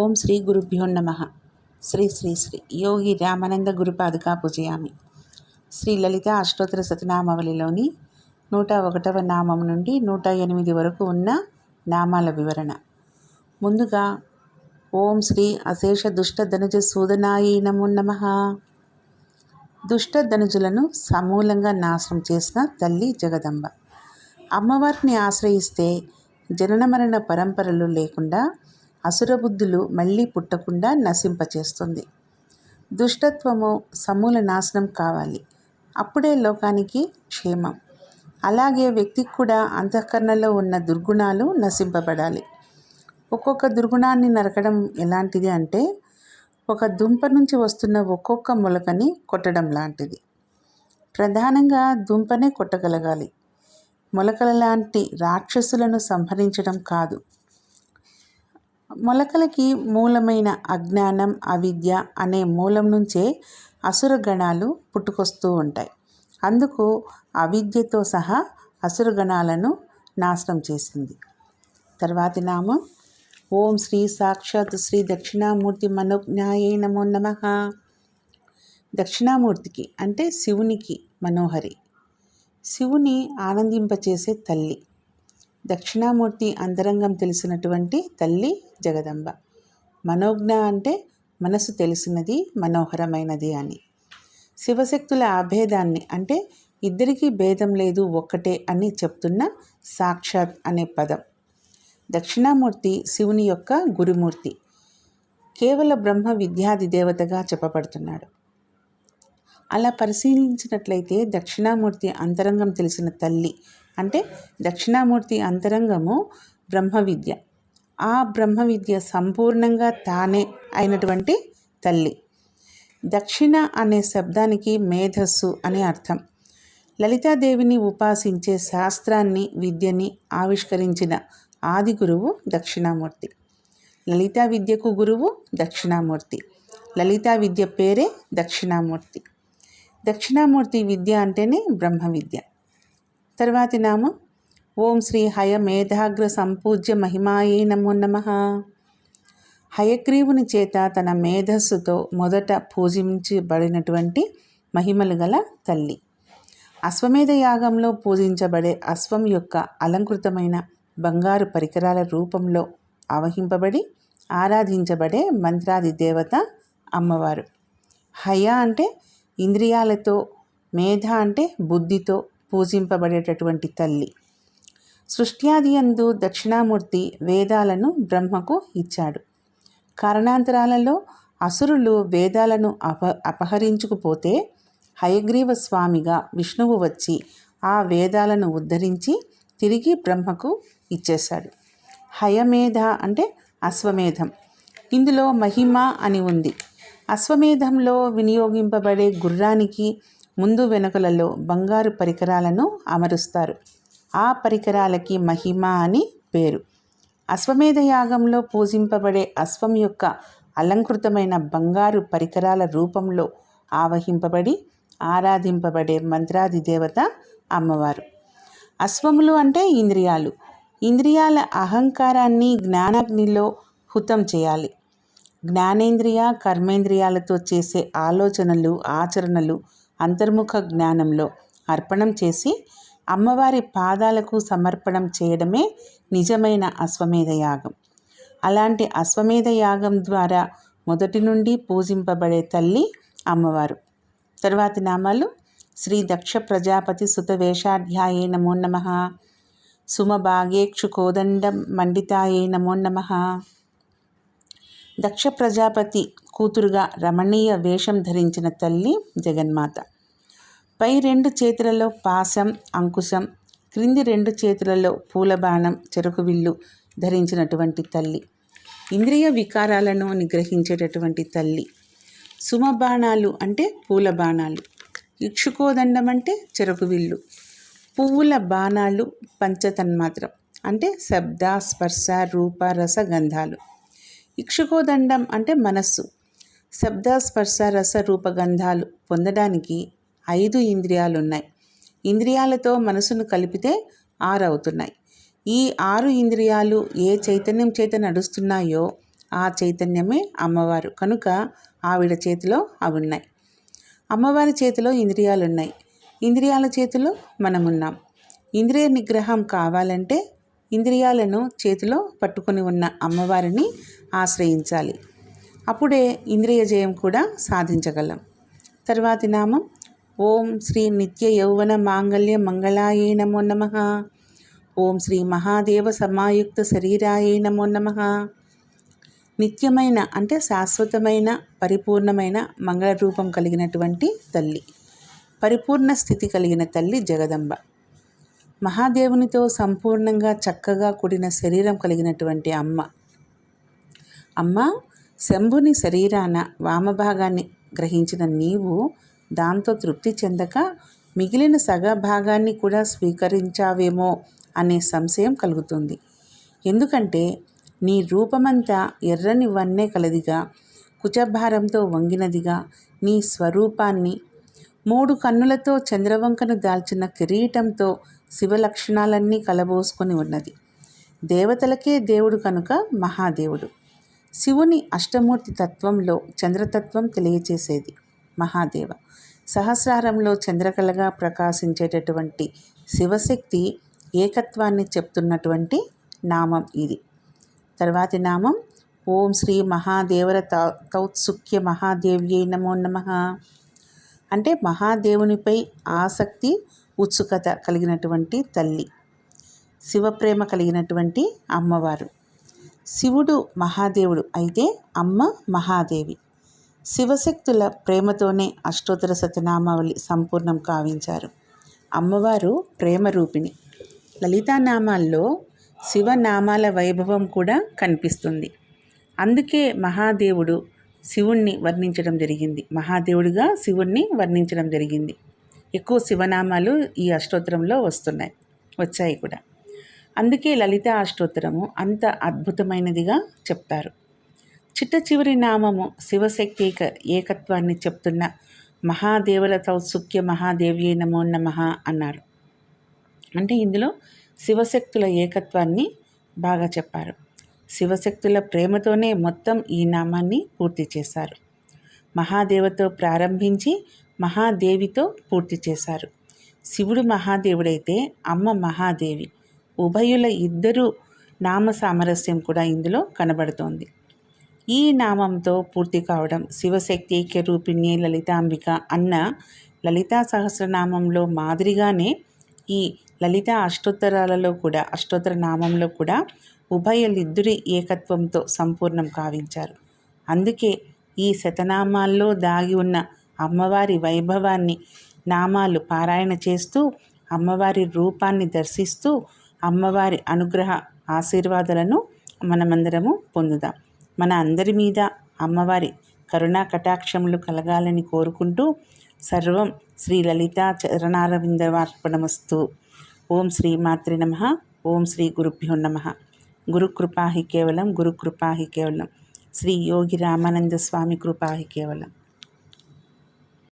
ఓం శ్రీ గురుభ్యో నమ. శ్రీ శ్రీ శ్రీ యోగి రామానంద గురుపాదుకా పూజయామి. శ్రీ లలిత అష్టోత్తర శతనామవళిలోని నూట ఒకటవ నామం నుండి నూట ఎనిమిది వరకు ఉన్న నామాల వివరణ. ముందుగా ఓం శ్రీ అశేష దుష్ట ధనుజ సూదనాయి నమో నమ. దుష్ట ధనుజులను సమూలంగా నాశనం చేసిన తల్లి జగదంబ. అమ్మవారిని ఆశ్రయిస్తే జనన మరణ పరంపరలు లేకుండా అసురబుద్ధులు మళ్ళీ పుట్టకుండా నశింపచేస్తుంది. దుష్టత్వము సమూల నాశనం కావాలి. అప్పుడే లోకానికి క్షేమం. అలాగే వ్యక్తికి కూడా అంతఃకరణలో ఉన్న దుర్గుణాలు నశింపబడాలి. ఒక్కొక్క దుర్గుణాన్ని నరకడం ఎలాంటిది అంటే ఒక దుంప నుంచి వస్తున్న ఒక్కొక్క మొలకని కొట్టడం లాంటిది. ప్రధానంగా దుంపనే కొట్టగలగాలి. మొలకల లాంటి రాక్షసులను సంహరించడం కాదు. మొలకలకి మూలమైన అజ్ఞానం అవిద్య అనే మూలం నుంచే అసుర గణాలు పుట్టుకొస్తూ ఉంటాయి. అందుకు అవిద్యతో సహా అసురగణాలను నాశనం చేసింది. తర్వాతి నామం ఓం శ్రీ సాక్షాత్ శ్రీ దక్షిణామూర్తి మనోజ్ఞాయే నమో నమ. దక్షిణామూర్తికి అంటే శివునికి మనోహరి. శివుని ఆనందింపచేసే తల్లి. దక్షిణామూర్తి అంతరంగం తెలిసినటువంటి తల్లి జగదంబ. మనోజ్ఞ అంటే మనసు తెలిసినది మనోహరమైనది అని. శివశక్తుల అభేదాన్ని అంటే ఇద్దరికీ భేదం లేదు ఒక్కటే అని చెప్తున్న సాక్షాత్ అనే పదం. దక్షిణామూర్తి శివుని యొక్క గురుమూర్తి. కేవల బ్రహ్మ విద్యాది దేవతగా చెప్పబడుతున్నాడు. అలా పరిశీలించినట్లయితే దక్షిణామూర్తి అంతరంగం తెలిసిన తల్లి అంటే దక్షిణామూర్తి అంతరంగము బ్రహ్మ విద్య ఆ బ్రహ్మ విద్య సంపూర్ణంగా తానే అయినటువంటి తల్లి. దక్షిణ అనే శబ్దానికి మేధస్సు అనే అర్థం. లలితాదేవిని ఉపాసించే శాస్త్రాన్ని విద్యని ఆవిష్కరించిన ఆది గురువు దక్షిణామూర్తి. లలితా విద్యకు గురువు దక్షిణామూర్తి. లలితా విద్య పేరే దక్షిణామూర్తి. దక్షిణామూర్తి విద్య అంటేనే బ్రహ్మ విద్య తర్వాతి నామం ఓం శ్రీ హయ మేధాగ్ర సంపూజ్య మహిమాయే నమో నమ. హయగ్రీవుని చేత తన మేధస్సుతో మొదట పూజించబడినటువంటి మహిమలు గల తల్లి. అశ్వమేధ యాగంలో పూజించబడే అశ్వం యొక్క అలంకృతమైన బంగారు పరికరాల రూపంలో ఆవహింపబడి ఆరాధించబడే మంత్రాది దేవత అమ్మవారు. హయ అంటే ఇంద్రియాలతో మేధ అంటే బుద్ధితో పూజింపబడేటటువంటి తల్లి. సృష్ట్యాది అందు దక్షిణామూర్తి వేదాలను బ్రహ్మకు ఇచ్చాడు. కారణాంతరాలలో అసురులు వేదాలను అప అపహరించుకుపోతే హయగ్రీవ స్వామిగా విష్ణువు వచ్చి ఆ వేదాలను ఉద్ధరించి తిరిగి బ్రహ్మకు ఇచ్చేశాడు. హయమేధ అంటే అశ్వమేధం. ఇందులో మహిమ అని ఉంది. అశ్వమేధంలో వినియోగింపబడే గుర్రానికి ముందు వెనుకలలో బంగారు పరికరాలను అమరుస్తారు. ఆ పరికరాలకి మహిమ అని పేరు. అశ్వమేధ యాగంలో పూజింపబడే అశ్వం యొక్క అలంకృతమైన బంగారు పరికరాల రూపంలో ఆవహింపబడి ఆరాధింపబడే మంత్రాది దేవత అమ్మవారు. అశ్వములు అంటే ఇంద్రియాలు. ఇంద్రియాల అహంకారాన్ని జ్ఞానాగ్నిలో హుతం చేయాలి. జ్ఞానేంద్రియ కర్మేంద్రియాలతో చేసే ఆలోచనలు ఆచరణలు అంతర్ముఖ జ్ఞానంలో అర్పణం చేసి అమ్మవారి పాదాలకు సమర్పణం చేయడమే నిజమైన అశ్వమేధ యాగం. అలాంటి అశ్వమేధ యాగం ద్వారా మొదటి నుండి పూజింపబడే తల్లి అమ్మవారు. తర్వాతి నామాలు శ్రీ దక్ష ప్రజాపతి సుత వేషాధ్యాయే నమో నమ. సుమభాగేక్షు కోదండం మండితాయే నమో నమ. దక్ష ప్రజాపతి కూతురుగా రమణీయ వేషం ధరించిన తల్లి జగన్మాత. పై రెండు చేతులలో పాసం అంకుశం క్రింది రెండు చేతులలో పూలబాణం చెరుకు విల్లు ధరించినటువంటి తల్లి. ఇంద్రియ వికారాలను నిగ్రహించేటటువంటి తల్లి. సుమబాణాలు అంటే పూల బాణాలు ఇక్షుకోదండం అంటే చెరుకు విల్లు. పువ్వుల బాణాలు పంచతన్మాత్రం అంటే శబ్ద స్పర్శ రూప రస గంధాలు. ఇక్షుకోదండం అంటే మనస్సు. శబ్ద స్పర్శ రస రూపగంధాలు పొందడానికి ఐదు ఇంద్రియాలు ఉన్నాయి ఇంద్రియాలతో మనసును కలిపితే ఆరు అవుతున్నాయి ఈ ఆరు ఇంద్రియాలు ఏ చైతన్యం చేత నడుస్తున్నాయో ఆ చైతన్యమే అమ్మవారు. కనుక ఆవిడ చేతిలో అవి ఉన్నాయి అమ్మవారి చేతిలో ఇంద్రియాలు ఉన్నాయి ఇంద్రియాల చేతిలో మనమున్నాం. ఇంద్రియ నిగ్రహం కావాలంటే ఇంద్రియాలను చేతిలో పట్టుకొని ఉన్న అమ్మవారిని ఆశ్రయించాలి. అప్పుడే ఇంద్రియ జయం కూడా సాధించగలం. తర్వాతి నామం ఓం శ్రీ నిత్య యౌవన మాంగళ్య మంగళాయే నమో నమ. ఓం శ్రీ మహాదేవ సమాయుక్త శరీరాయే నమో నమ. నిత్యమైన అంటే శాశ్వతమైన పరిపూర్ణమైన మంగళ రూపం కలిగినటువంటి తల్లి. పరిపూర్ణ స్థితి కలిగిన తల్లి జగదంబ. మహాదేవునితో సంపూర్ణంగా చక్కగా కూడిన శరీరం కలిగినటువంటి అమ్మ. అమ్మ శంభుని శరీరాన వామభాగాన్ని గ్రహించిన నీవు దాంతో తృప్తి చెందక మిగిలిన సగభాగాన్ని కూడా స్వీకరించావేమో అనే సంశయం కలుగుతుంది. ఎందుకంటే నీ రూపమంతా ఎర్రని వన్నె కలదిగా కుచభారంతో వంగినదిగా నీ స్వరూపాన్ని మూడు కన్నులతో చంద్రవంకను దాల్చిన కిరీటంతో శివలక్షణాలన్నీ కలబోసుకొని ఉన్నది. దేవతలకే దేవుడు కనుక మహాదేవుడు. శివుని అష్టమూర్తి తత్వంలో చంద్రతత్వం తెలియచేసేది మహాదేవ. సహస్రారంలో చంద్రకళగా ప్రకాశించేటటువంటి శివశక్తి ఏకత్వాన్ని చెప్తున్నటువంటి నామం ఇది. తర్వాతి నామం ఓం శ్రీ మహాదేవర తౌత్సుఖ్య మహాదేవ్యై నమో నమ. అంటే మహాదేవునిపై ఆసక్తి ఉత్సుకత కలిగినటువంటి తల్లి. శివప్రేమ కలిగినటువంటి అమ్మవారు. శివుడు మహాదేవుడు అయితే అమ్మ మహాదేవి. శివశక్తుల ప్రేమతోనే అష్టోత్తర శతనామావళి సంపూర్ణం కావించారు. అమ్మవారు ప్రేమ రూపిణి లలితానామాల్లో శివనామాల వైభవం కూడా కనిపిస్తుంది. అందుకే మహాదేవుడు శివుణ్ణి వర్ణించడం జరిగింది. మహాదేవుడిగా శివుణ్ణి వర్ణించడం జరిగింది. ఎక్కువ శివనామాలు ఈ అష్టోత్తరంలో వస్తున్నాయి. వచ్చాయి కూడా. అందుకే లలిత అష్టోత్తరము అంత అద్భుతమైనదిగా చెప్తారు. చిట్ట చివరి నామము శివశక్తి ఏక ఏకత్వాన్ని చెప్తున్న మహాదేవుల తౌత్సుఖ్య మహాదేవ్యే నమో నమ అన్నారు. అంటే ఇందులో శివశక్తుల ఏకత్వాన్ని బాగా చెప్పారు. శివశక్తుల ప్రేమతోనే మొత్తం ఈ నామాన్ని పూర్తి చేశారు. మహాదేవతో ప్రారంభించి మహాదేవితో పూర్తి చేశారు. శివుడు మహాదేవుడైతే అమ్మ మహాదేవి ఉభయుల ఇద్దరు నామ సామరస్యం కూడా ఇందులో కనబడుతోంది. ఈ నామంతో పూర్తి కావడం శివశక్తి ఐక్యరూపిణి లలితాంబిక అన్న లలితా సహస్రనామంలో మాదిరిగానే ఈ లలిత అష్టోత్తరాలలో కూడా అష్టోత్తర నామంలో కూడా ఉభయలిద్దరి ఏకత్వంతో సంపూర్ణం కావించారు. అందుకే ఈ శతనామాల్లో దాగి ఉన్న అమ్మవారి వైభవాన్ని నామాలు పారాయణ చేస్తూ అమ్మవారి రూపాన్ని దర్శిస్తూ అమ్మవారి అనుగ్రహ ఆశీర్వాదాలను మనమందరము పొందుదాం. మన అందరి మీద అమ్మవారి కరుణా కటాక్షములు కలగాలని కోరుకుంటూ సర్వం శ్రీ లలిత చరణారవిందర్పణమస్తు ఓం శ్రీ మాతృ నమ. ఓం శ్రీ గురుభ్యో నమ. గురుకృపాహి కేవలం గురుకృపాహి కేవలం. శ్రీ యోగి రామానంద స్వామి కృపాహి కేవలం.